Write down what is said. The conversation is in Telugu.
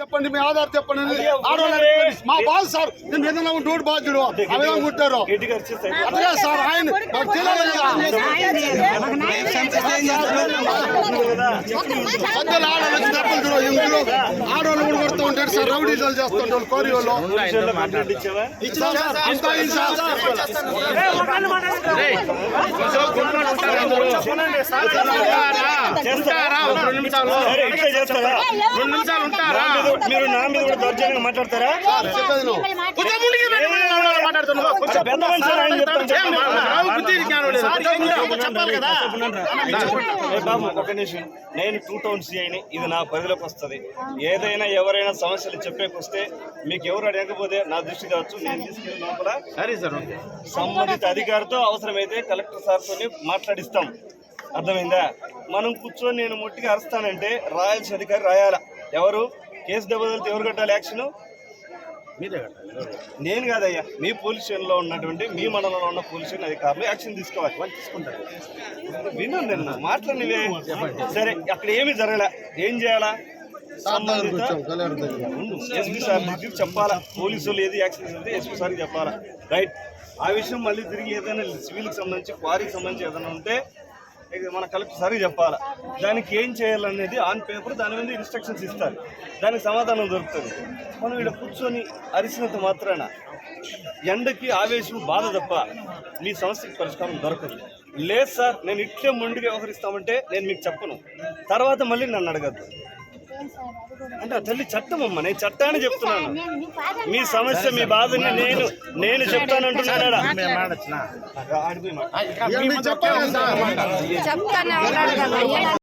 చెప్పండి మీ ఆధార్ చెప్పండి. మా బాధ సార్ నేను ఏదైనా ఒకటి బాధ్యుడు. విధంగా కుట్టారు. అదే సార్ ఆయన మాకు తెలియదు ఆడవాళ్ళు వచ్చి దెబ్బలు తిరగ ఇందులో ఆడవాళ్ళు కూడా కొడుతూ ఉంటారు సార్ రౌడీలు చేస్తుంటారు కోరి వాళ్ళు. పోలీసుల్లో రెండు నిమిషాలు. మీరు నా మీద కూడా దౌర్జన్యంగా మాట్లాడతారా? ఒక నిమిషం. నేను టూ టౌన్ సిఐని ఇది నా పరిధిలోకి వస్తుంది. ఏదైనా ఎవరైనా సమస్యలు చెప్పేకి వస్తే మీకు ఎవరు అడగకపోతే నా దృష్టి కావచ్చు నేను తీసుకెళ్ళి లోపల సరే సార్ ఓకే. సంబంధిత అధికారితో అవసరమైతే కలెక్టర్ సార్తో మాట్లాడిస్తాం. అర్థమైందా? మనం కూర్చొని నేను ముట్టిగా అరుస్తానంటే రాయాల్సిన అధికారి రాయాలా? ఎవరు? కేసు దెబ్బతితే ఎవరు కట్టాలి యాక్షన్? మీరే కట్టాలి నేను కాదయ్యా. మీ పోలీస్ స్టేషన్లో ఉన్నటువంటి మీ మండలంలో ఉన్న పోలీస్ స్టేషన్ అధికారులు యాక్షన్ తీసుకోవాలి. వాళ్ళు తీసుకుంటారు. విను నేను మాట్లాడినవే. సరే అక్కడ ఏమీ జరగలే. ఏం చేయాలా? సంబంధిత ఎస్పీ సార్ చెప్పాలా? పోలీసులు ఏది యాక్షన్ తీసుకుంటే ఎస్పీ సార్కి చెప్పాలా? రైట్. ఆ విషయం మళ్ళీ తిరిగి ఏదైనా సివిల్కి సంబంధించి క్వారీకి సంబంధించి ఏదైనా ఉంటే మన కలెక్టర్ సరి చెప్పాలి? దానికి ఏం చేయాలనేది ఆన్ పేపర్ దాని మీద ఇన్స్ట్రక్షన్స్ ఇస్తారు. దానికి సమాధానం దొరుకుతుంది. మనం ఇక్కడ కూర్చొని అరిసినంత మాత్రాన ఎండకి ఆవేశం బాధ తప్ప మీ సమస్యకి పరిష్కారం దొరకదు. లేదు సార్ నేను ఇట్లే మొండిగా వ్యవహరిస్తామంటే నేను మీకు చెప్పను. తర్వాత మళ్ళీ నన్ను అడగద్దు. అంటే ఆ తల్లి చట్టం అమ్మ నేను చట్టాన్ని చెప్తున్నాను. మీ సమస్య మీ బాధని నేను నేను చెప్తానే కదా